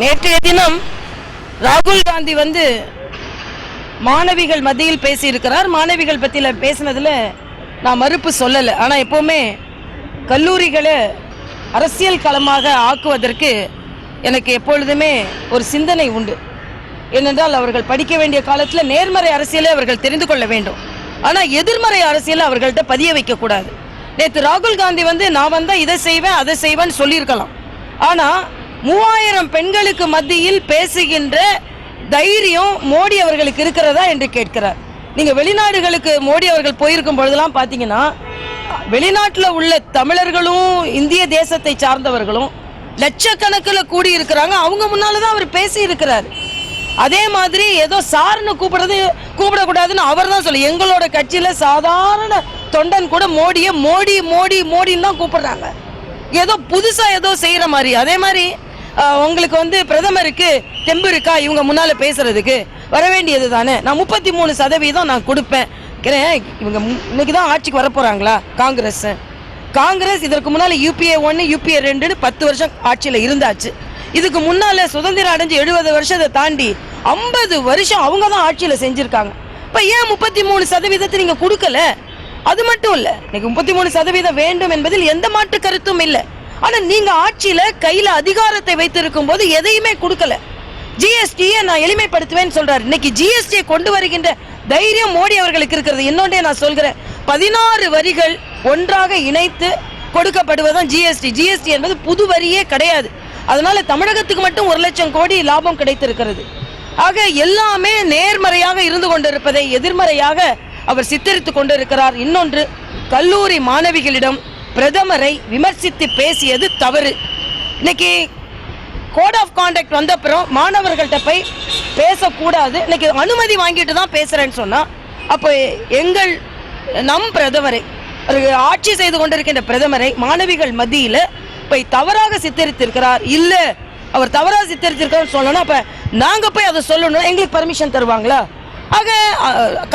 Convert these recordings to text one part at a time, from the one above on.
நேற்றைய தினம் ராகுல் காந்தி வந்து மாணவிகள் மத்தியில் பேசியிருக்கிறார். மாணவிகள் பற்றியில் பேசினதில் நான் மறுப்பு சொல்லலை. ஆனால் எப்போவுமே கல்லூரிகளை அரசியல் களமாக ஆக்குவதற்கு எனக்கு எப்பொழுதுமே ஒரு சிந்தனை உண்டு. ஏனென்றால் அவர்கள் படிக்க வேண்டிய காலத்தில் நேர்மறை அரசியலை அவர்கள் தெரிந்து கொள்ள வேண்டும். ஆனால் எதிர்மறை அரசியலை அவர்கள்ட்ட பதிய வைக்கக்கூடாது நேற்று ராகுல் காந்தி வந்து நான் வந்தால் இதை செய்வேன் அதை செய்வேன்னு சொல்லியிருக்கலாம். ஆனால் மூவாயிரம் பெண்களுக்கு மத்தியில் பேசுகின்ற தைரியம் மோடி அவர்களுக்கு இருக்கிறதா என்று கேட்கிறார். நீங்கள் வெளிநாடுகளுக்கு மோடி அவர்கள் போயிருக்கும் பொழுதெல்லாம் பார்த்தீங்கன்னா வெளிநாட்டில் உள்ள தமிழர்களும் இந்திய தேசத்தை சார்ந்தவர்களும் லட்சக்கணக்கில் கூடி இருக்கிறாங்க அவங்க முன்னால தான் அவர் பேசி இருக்கிறார் அதே மாதிரி ஏதோ சார்னு கூப்பிடுறது கூப்பிடக்கூடாதுன்னு அவர் தான் சொல்லி எங்களோட கட்சியில் சாதாரண தொண்டன் கூட மோடியை மோடி மோடி மோடின்னு தான் கூப்பிடுறாங்க. ஏதோ புதுசாக ஏதோ செய்கிற மாதிரி. அதே மாதிரி உங்களுக்கு வந்து பிரதமருக்கு தெம்பு இருக்கா? இவங்க முன்னால் பேசுறதுக்கு. வர வேண்டியது தானே. நான் முப்பத்தி மூணு சதவீதம் நான் கொடுப்பேன். இவங்க இன்னைக்கு தான் ஆட்சிக்கு வர போகிறாங்களா காங்கிரஸ். காங்கிரஸ் இதற்கு முன்னால் யூபிஏ ஒன்று யூபிஏ ரெண்டுன்னு பத்து வருஷம் ஆட்சியில் இருந்தாச்சு. இதுக்கு முன்னால் சுதந்திரம் அடைஞ்சு எழுபது வருஷத்தை தாண்டி ஐம்பது வருஷம் அவங்க தான் ஆட்சியில் செஞ்சுருக்காங்க. இப்போ ஏன் முப்பத்தி மூணு சதவீதத்தை நீங்கள் கொடுக்கல? அது மட்டும் இல்லை இன்னைக்கு முப்பத்தி மூணு சதவீதம் வேண்டும் என்பதில் எந்த மாற்று கருத்தும் இல்லை. ஆனால் நீங்கள் ஆட்சியில் கையில் அதிகாரத்தை வைத்திருக்கும் போது எதையுமே கொடுக்கல. ஜிஎஸ்டியை நான் எளிமைப்படுத்துவேன்னு சொல்றாரு. இன்னைக்கு ஜிஎஸ்டியை கொண்டு வருகின்ற தைரியம் மோடி அவர்களுக்கு இருக்கிறது. இன்னொன்றே நான் சொல்கிறேன். பதினாறு வரிகள் ஒன்றாக இணைத்து கொடுக்கப்படுவதுதான் ஜிஎஸ்டி ஜிஎஸ்டி என்பது புது வரியே கிடையாது. அதனால தமிழகத்துக்கு மட்டும் ஒரு லட்சம் கோடி லாபம் கிடைத்திருக்கிறது. ஆக எல்லாமே நேர்மறையாக இருந்து கொண்டிருப்பதை எதிர்மறையாக அவர் சித்தரித்து கொண்டிருக்கிறார். இன்னொன்று கல்லூரி மாணவிகளிடம் பிரதமரை விமர்சித்து பேசியது தவறு. இன்னைக்கு கோட் ஆஃப் கான்டாக்ட் வந்த அப்புறம் மாணவர்கள்ட்ட போய் பேசக்கூடாது. இன்னைக்கு அனுமதி வாங்கிட்டு தான் பேசுகிறேன்னு சொன்னால் அப்போ எங்கள் நம் பிரதமரை ஒரு ஆட்சி செய்து கொண்டிருக்கின்ற பிரதமரை மாணவிகள் மத்தியில் போய் தவறாக சித்தரித்திருக்கிறார். இல்லை அவர் தவறாக சித்தரித்திருக்கிறார் சொல்லணும் அப்போ நாங்கள் போய் அதை சொல்லணும். எங்களுக்கு பர்மிஷன் தருவாங்களா? ஆக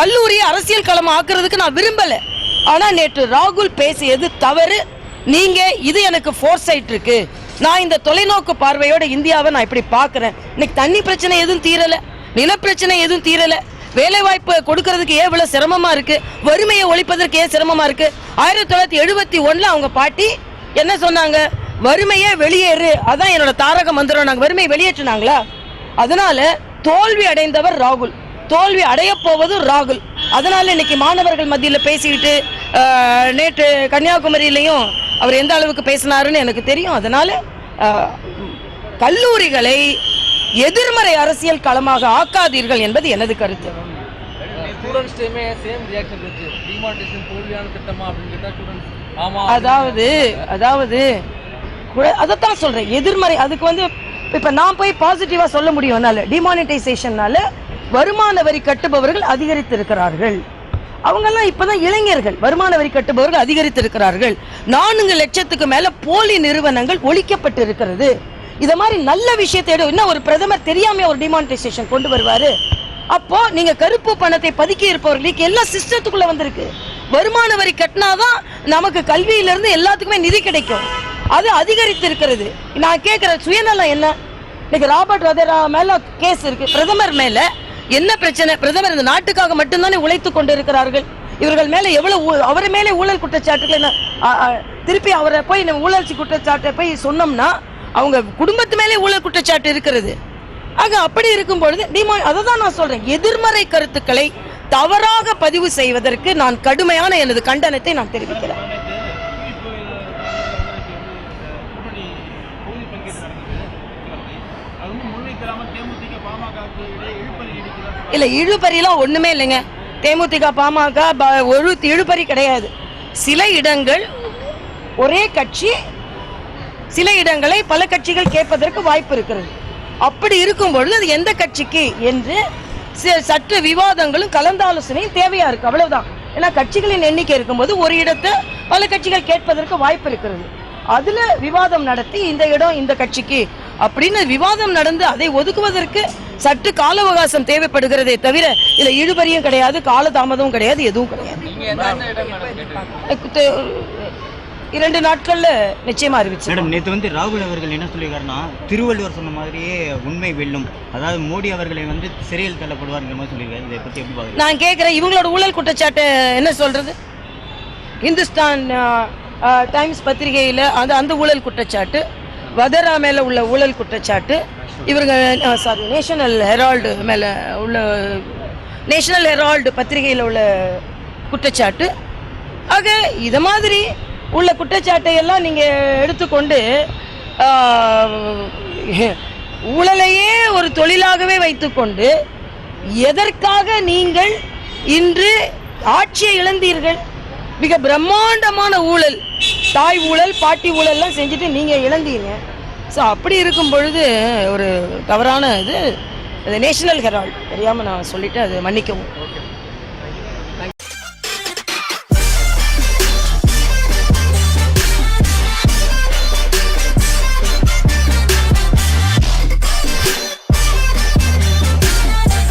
கல்லூரியை அரசியல் களம் ஆக்குறதுக்கு நான் விரும்பலை. ஆனால் நேற்று ராகுல் பேசியது தவறு. நீங்கள் இது எனக்கு ஃபோர்சைட் இருக்கு. நான் இந்த தொலைநோக்கு பார்வையோட இந்தியாவை நான் இப்படி பார்க்குறேன். இன்னைக்கு தண்ணி பிரச்சனை எதுவும் தீரலை. நிலப்பிரச்சனை எதுவும் தீரலை. வேலை வாய்ப்பு கொடுக்கறதுக்கு ஏன் இவ்வளோ சிரமமாக இருக்கு? வறுமையை ஒழிப்பதற்கு ஏன் சிரமமாக இருக்கு? ஆயிரத்தி தொள்ளாயிரத்தி எழுபத்தி ஒன்றில் அவங்க பாட்டி என்ன சொன்னாங்க? வறுமையே வெளியேறு. அதான் என்னோட தாரக மந்திரம். நாங்கள் வறுமையை வெளியேற்றினாங்களா? அதனால தோல்வி அடைந்தவர் ராகுல். தோல்வி அடைய போவதும் ராகுல். அதனால இன்னைக்கு மாணவர்கள் மத்தியில் பேசிக்கிட்டு நேற்று கன்னியாகுமரியிலையும் அவர் எந்த அளவுக்கு பேசினாருன்னு எனக்கு தெரியும். அதனால கல்லூரிகளை எதிர்மறை அரசியல் களமாக ஆக்காதீர்கள் என்பது எனது கருத்து. அதாவது அதாவது அதைத்தான் சொல்றேன். எதிர்மறை அதுக்கு வந்து இப்ப நான் போய் பாசிட்டிவா சொல்ல முடியும்னால டிமானிட்டைசேஷன்னால வருமான வரி கட்டுபவர்கள் அதிகரித்திருக்கிறார்கள். அவங்கெல்லாம் இப்பதான் இளைஞர்கள். வருமான வரி கட்டுபவர்கள் அதிகரித்திருக்கிறார்கள். நான்கு லட்சத்துக்கு மேல போலி நிறுவனங்கள் ஒழிக்கப்பட்டு இருக்கிறது இத மாதிரி நல்ல விஷயத்தை இன்னும் ஒரு பிரதமர் தெரியாம ஒரு டிமானிட்டைசேஷன் கொண்டு வருவாரு? அப்போ நீங்க கருப்பு பணத்தை பதுக்கி இருப்பவர்களுக்கு எல்லா சிஸ்டத்துக்குள்ள வந்திருக்கு? வருமான வரி கட்டினாதான் நமக்கு கல்வியில இருந்து எல்லாத்துக்குமே நிதி கிடைக்கும். அது அதிகரித்து இருக்கிறது நான் கேட்கிற சுயநலம் என்ன? இன்னைக்கு ராபர்ட் வதேரா மேல கேஸ் இருக்கு. பிரதமர் மேல என்ன பிரச்சனை? பிரதமர் இந்த நாட்டுக்காக மட்டும்தானே உழைத்து கொண்டிருக்கிறார்கள்? இவர்கள் மேல எவ்வளவு ஊ- அவர் மேலே ஊழல் குற்றச்சாட்டுகள் திருப்பி அவரை போய் நம்ம ஊழல்ச்சி குற்றச்சாட்டை போய் சொன்னோம்னா அவங்க குடும்பத்து மேலே ஊழல் குற்றச்சாட்டு இருக்கிறது. ஆக அப்படி இருக்கும் பொழுது டிமா அதை தான் நான் சொல்றேன். எதிர்மறை கருத்துக்களை தவறாக பதிவு செய்வதற்கு நான் கடுமையான எனது கண்டனத்தை நான் தெரிவிக்கிறேன். இல்ல இழுபறிலாம் ஒண்ணுமே இல்லைங்க. தேமுதிக பாமக ப- ஒரு இழுபறி கிடையாது. சில இடங்கள் ஒரே கட்சி சில இடங்களை பல கட்சிகள் கேட்பதற்கு வாய்ப்பு இருக்கிறது. அப்படி இருக்கும் பொழுது அது எந்த கட்சிக்கு என்று சற்று விவாதங்களும் கலந்தாலோசனையும் தேவையா இருக்கு. அவ்வளவுதான். ஏன்னா கட்சிகளின் எண்ணிக்கை இருக்கும்போது ஒரு இடத்தை பல கட்சிகள் கேட்பதற்கு வாய்ப்பு இருக்கிறது. அதுல விவாதம் நடத்தி இந்த இடம் இந்த கட்சிக்கு அப்படின்னு விவாதம் நடந்து அதை ஒதுக்குவதற்கு சற்று கால அவகாசம் தேவைப்படுகிறதே தவிர இதுல இழுபறியும் கிடையாது கால தாமதமும் கிடையாது எதுவும் கிடையாது. இரண்டு நாட்கள்ல நிச்சயமா அறிவிச்சு மேடம் நேற்று வந்து ராகுல் அவர்கள் என்ன சொல்லியிருக்காருன்னா திருவள்ளுவர் சொன்ன மாதிரியே உண்மை வெல்லும். அதாவது மோடி அவர்களை வந்து சிறையில் தள்ளப்படுவார்ங்கிற மாதிரி சொல்லியிருக்காரு. இதை பற்றி எப்படி பார்க்குறீங்க நான் கேட்குறேன் இவங்களோட ஊழல் குற்றச்சாட்டு என்ன சொல்றது? இந்துஸ்தான் டைம்ஸ் பத்திரிகையில் அந்த அந்த ஊழல் குற்றச்சாட்டு. வதரா மேலே உள்ள ஊழல் குற்றச்சாட்டு இவருங்க சாரி நேஷனல் ஹெரால்டு மேலே உள்ள நேஷனல் ஹெரால்டு பத்திரிகையில் உள்ள குற்றச்சாட்டு. ஆக இது மாதிரி உள்ள குற்றச்சாட்டை எல்லாம் நீங்கள் எடுத்துக்கொண்டு ஊழலையே ஒரு தொழிலாகவே வைத்துக்கொண்டு எதற்காக நீங்கள் இன்று ஆட்சியை இழந்தீர்கள்? மிக பிரம்மாண்டமான ஊழல். தாய் ஊழல் பாட்டி ஊழல்லாம் செஞ்சுட்டு நீங்கள் இழந்தீங்க. ஸோ அப்படி இருக்கும் பொழுது ஒரு தவறான இது நேஷனல் ஹெரால்ட் தெரியாமல் நான் சொல்லிவிட்டு அது மன்னிக்கவும். ஓகே